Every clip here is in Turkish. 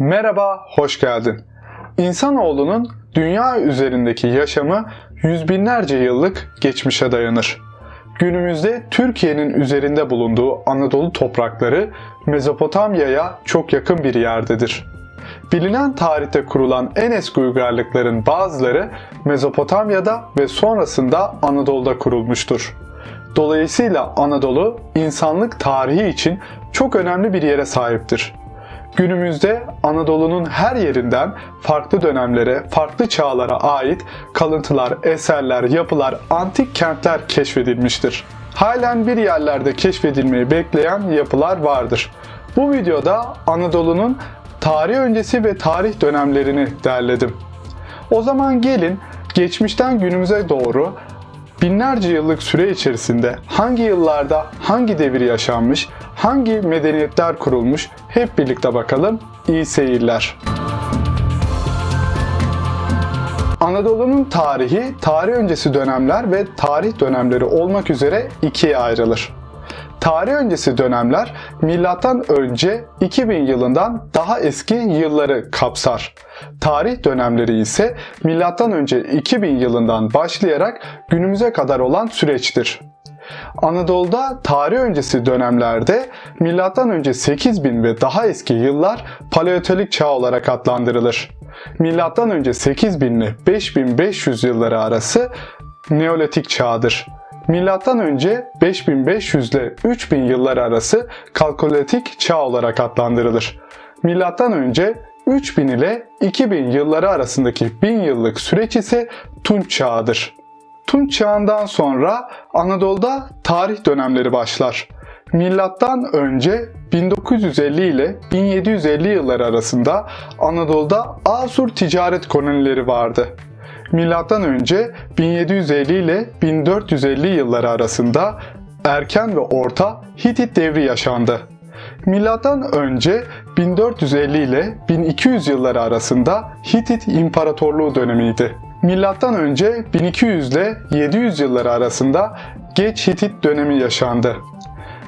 Merhaba, hoş geldin. İnsanoğlunun dünya üzerindeki yaşamı yüz binlerce yıllık geçmişe dayanır. Günümüzde Türkiye'nin üzerinde bulunduğu Anadolu toprakları Mezopotamya'ya çok yakın bir yerdedir. Bilinen tarihte kurulan en eski uygarlıkların bazıları Mezopotamya'da ve sonrasında Anadolu'da kurulmuştur. Dolayısıyla Anadolu insanlık tarihi için çok önemli bir yere sahiptir. Günümüzde Anadolu'nun her yerinden farklı dönemlere, farklı çağlara ait kalıntılar, eserler, yapılar, antik kentler keşfedilmiştir. Halen bir yerlerde keşfedilmeyi bekleyen yapılar vardır. Bu videoda Anadolu'nun tarih öncesi ve tarih dönemlerini derledim. O zaman gelin geçmişten günümüze doğru binlerce yıllık süre içerisinde hangi yıllarda hangi devir yaşanmış, hangi medeniyetler kurulmuş hep birlikte bakalım. İyi seyirler. Anadolu'nun tarihi, tarih öncesi dönemler ve tarih dönemleri olmak üzere ikiye ayrılır. Tarih öncesi dönemler milattan önce 2000 yılından daha eski yılları kapsar. Tarih dönemleri ise milattan önce 2000 yılından başlayarak günümüze kadar olan süreçtir. Anadolu'da tarih öncesi dönemlerde önce 8000 ve daha eski yıllar paleotolik çağ olarak adlandırılır. Önce 8000 ile 5500 yılları arası Neolitik çağdır. Milattan önce 5500 ile 3000 yılları arası Kalkolitik çağ olarak adlandırılır. Milattan önce 3000 ile 2000 yılları arasındaki 1000 yıllık süreç ise Tunç çağıdır. Tunç çağından sonra Anadolu'da tarih dönemleri başlar. Milattan önce 1950 ile 1750 yılları arasında Anadolu'da Asur ticaret kolonileri vardı. Milattan önce 1750 ile 1450 yılları arasında erken ve orta Hitit devri yaşandı. Milattan önce 1450 ile 1200 yılları arasında Hitit İmparatorluğu dönemiydi. Milattan önce 1200 ile 700 yılları arasında Geç Hitit dönemi yaşandı.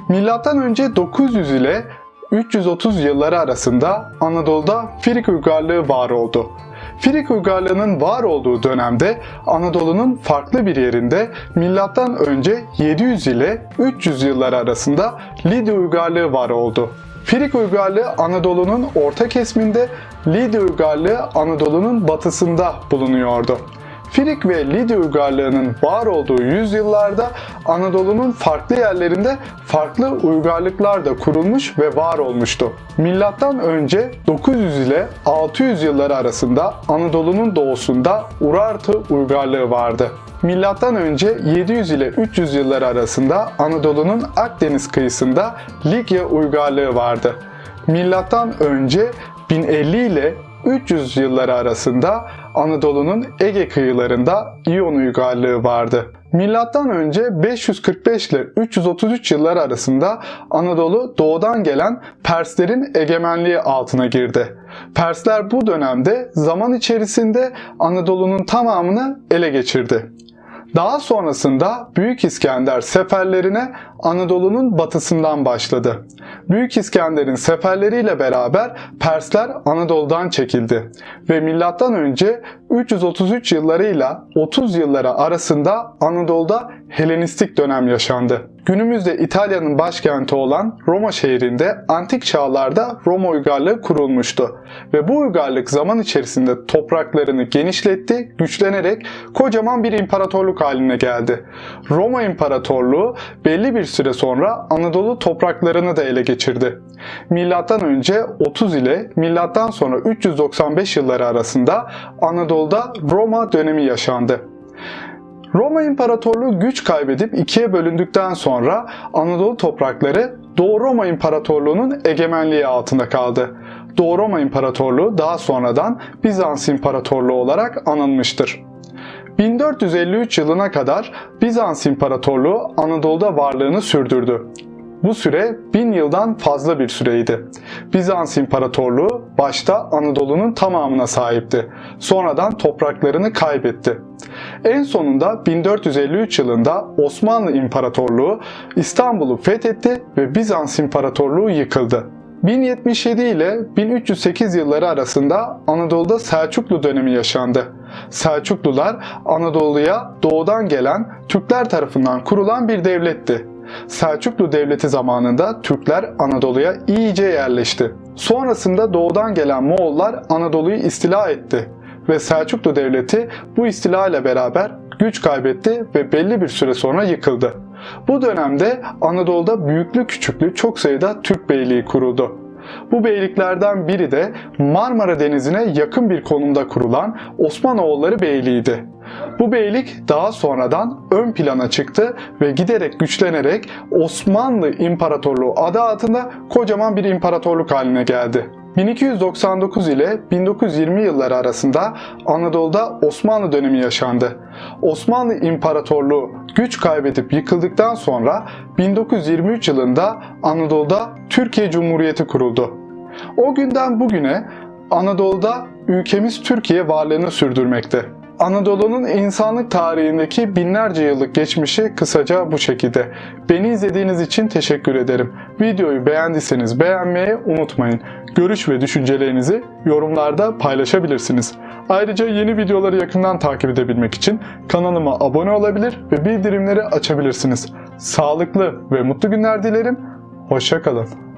Milattan önce 900 ile 330 yılları arasında Anadolu'da Firik uygarlığı var oldu. Firik uygarlığının var olduğu dönemde Anadolu'nun farklı bir yerinde milattan önce 700 ile 300 yılları arasında Lidya uygarlığı var oldu. Firik uygarlığı Anadolu'nun orta kesiminde, Lidya uygarlığı Anadolu'nun batısında bulunuyordu. Firik ve Lidya uygarlığının var olduğu yüzyıllarda Anadolu'nun farklı yerlerinde farklı uygarlıklar da kurulmuş ve var olmuştu. Milattan önce 900 ile 600 yılları arasında Anadolu'nun doğusunda Urartu uygarlığı vardı. Milattan önce 700 ile 300 yılları arasında Anadolu'nun Akdeniz kıyısında Likya uygarlığı vardı. Milattan önce 1050 ile 300 yılları arasında Anadolu'nun Ege kıyılarında İyon uygarlığı vardı. Milattan önce 545 ile 333 yılları arasında Anadolu doğudan gelen Perslerin egemenliği altına girdi. Persler bu dönemde zaman içerisinde Anadolu'nun tamamını ele geçirdi. Daha sonrasında Büyük İskender seferlerine Anadolu'nun batısından başladı. Büyük İskender'in seferleriyle beraber Persler Anadolu'dan çekildi ve milattan önce 333 yıllarıyla 30 yılları arasında Anadolu'da Helenistik dönem yaşandı. Günümüzde İtalya'nın başkenti olan Roma şehrinde antik çağlarda Roma uygarlığı kurulmuştu ve bu uygarlık zaman içerisinde topraklarını genişletti, güçlenerek kocaman bir imparatorluk haline geldi. Roma İmparatorluğu belli bir süre sonra Anadolu topraklarını da ele geçirdi. Milattan önce 30 ile milattan sonra 395 yılları arasında Anadolu'da Roma dönemi yaşandı. Roma İmparatorluğu güç kaybedip ikiye bölündükten sonra Anadolu toprakları Doğu Roma İmparatorluğu'nun egemenliği altında kaldı. Doğu Roma İmparatorluğu daha sonradan Bizans İmparatorluğu olarak anılmıştır. 1453 yılına kadar Bizans İmparatorluğu Anadolu'da varlığını sürdürdü. Bu süre 1000 yıldan fazla bir süreydi. Bizans İmparatorluğu başta Anadolu'nun tamamına sahipti. Sonradan topraklarını kaybetti. En sonunda 1453 yılında Osmanlı İmparatorluğu İstanbul'u fethetti ve Bizans İmparatorluğu yıkıldı. 1077 ile 1308 yılları arasında Anadolu'da Selçuklu dönemi yaşandı. Selçuklular Anadolu'ya doğudan gelen Türkler tarafından kurulan bir devletti. Selçuklu Devleti zamanında Türkler Anadolu'ya iyice yerleşti. Sonrasında doğudan gelen Moğollar Anadolu'yu istila etti ve Selçuklu Devleti bu istila ile beraber güç kaybetti ve belli bir süre sonra yıkıldı. Bu dönemde Anadolu'da büyüklü küçüklü çok sayıda Türk beyliği kuruldu. Bu beyliklerden biri de Marmara Denizi'ne yakın bir konumda kurulan Osmanoğulları Beyliği'ydi. Bu beylik daha sonradan ön plana çıktı ve giderek güçlenerek Osmanlı İmparatorluğu adı altında kocaman bir imparatorluk haline geldi. 1299 ile 1920 yılları arasında Anadolu'da Osmanlı dönemi yaşandı. Osmanlı İmparatorluğu güç kaybedip yıkıldıktan sonra 1923 yılında Anadolu'da Türkiye Cumhuriyeti kuruldu. O günden bugüne Anadolu'da ülkemiz Türkiye varlığını sürdürmekte. Anadolu'nun insanlık tarihindeki binlerce yıllık geçmişi kısaca bu şekilde. Beni izlediğiniz için teşekkür ederim. Videoyu beğendiyseniz beğenmeyi unutmayın. Görüş ve düşüncelerinizi yorumlarda paylaşabilirsiniz. Ayrıca yeni videoları yakından takip edebilmek için kanalıma abone olabilir ve bildirimleri açabilirsiniz. Sağlıklı ve mutlu günler dilerim. Hoşçakalın.